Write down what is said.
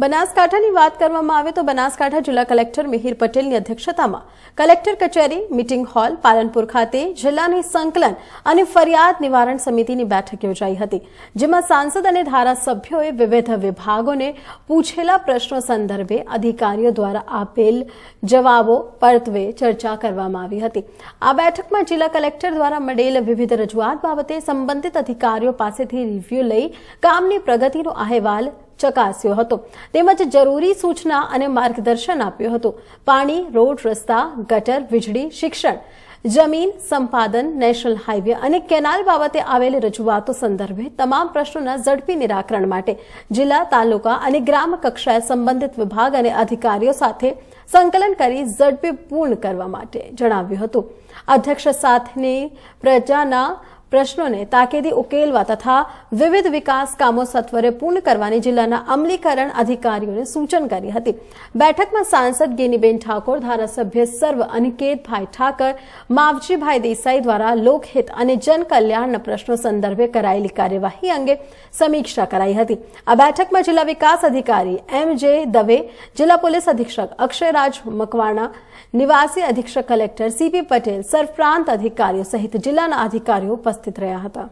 બનાસકાંઠાની વાત કરવામાં આવે તો બનાસકાંઠા જિલ્લા કલેક્ટર મિહિર પટેલની અધ્યક્ષતામાં કલેક્ટર કચેરી, મિટિંગ હોલ, પાલનપુર ખાતે જિલ્લાની સંકલન અને ફરિયાદ નિવારણ સમિતિની બેઠક યોજાઈ હતી, જેમાં સાંસદ અને ધારાસભ્યોએ વિવિધ વિભાગોને પૂછેલા પ્રશ્નો સંદર્ભે અધિકારીઓ દ્વારા આપેલ જવાબો પરત્વે ચર્ચા કરવામાં આવી હતી. આ બેઠકમાં જિલ્લા કલેક્ટર દ્વારા મળેલ વિવિધ રજૂઆત બાબતે સંબંધિત અધિકારીઓ પાસેથી રિવ્યૂ લઈ કામની પ્રગતિનો અહેવાલ ચકાસ્યો હતો. તેમજ જરૂરી સૂચના અને માર્ગદર્શન આપ્યું હતું. પાણી, રોડ, રસ્તા, ગટર, વીજળી, શિક્ષણ, જમીન સંપાદન, નેશનલ હાઈવે અને કેનાલ બાબતે આવેલી રજૂઆતો સંદર્ભે તમામ પ્રશ્નોના ઝડપી નિરાકરણ માટે જિલ્લા, તાલુકા અને ગ્રામ કક્ષાએ સંબંધિત વિભાગ અને અધિકારીઓ સાથે સંકલન કરી ઝડપી પૂર્ણ કરવા માટે જણાવ્યું હતું. અધ્યક્ષ સાથેની પ્રજાના પ્રશ્નોને તાકીદી ઉકેલવા તથા વિવિધ વિકાસ કામો સત્વરે પૂર્ણ કરવાની જિલ્લાના અમલીકરણ અધિકારીઓને સૂચન કરી હતી. બેઠકમાં સાંસદ ગેનીબેન ઠાકોર, ધારાસભ્ય સર્વ અનિકેતભાઈ ઠાકર, માવજીભાઈ દેસાઈ દ્વારા લોકહિત અને જનકલ્યાણના પ્રશ્નો સંદર્ભે કરાયેલી કાર્યવાહી અંગે સમીક્ષા કરાઈ હતી. આ બેઠકમાં જિલ્લા વિકાસ અધિકારી એમ જે દવે, જિલ્લા પોલીસ અધિક્ષક અક્ષયરાજ મકવાણા, નિવાસી અધિક્ષક કલેક્ટર સીપી પટેલ, સરપ્રાંત અધિકારીઓ સહિત જિલ્લાના અધિકારીઓ ઉપસ્થિત રહ્યા હતા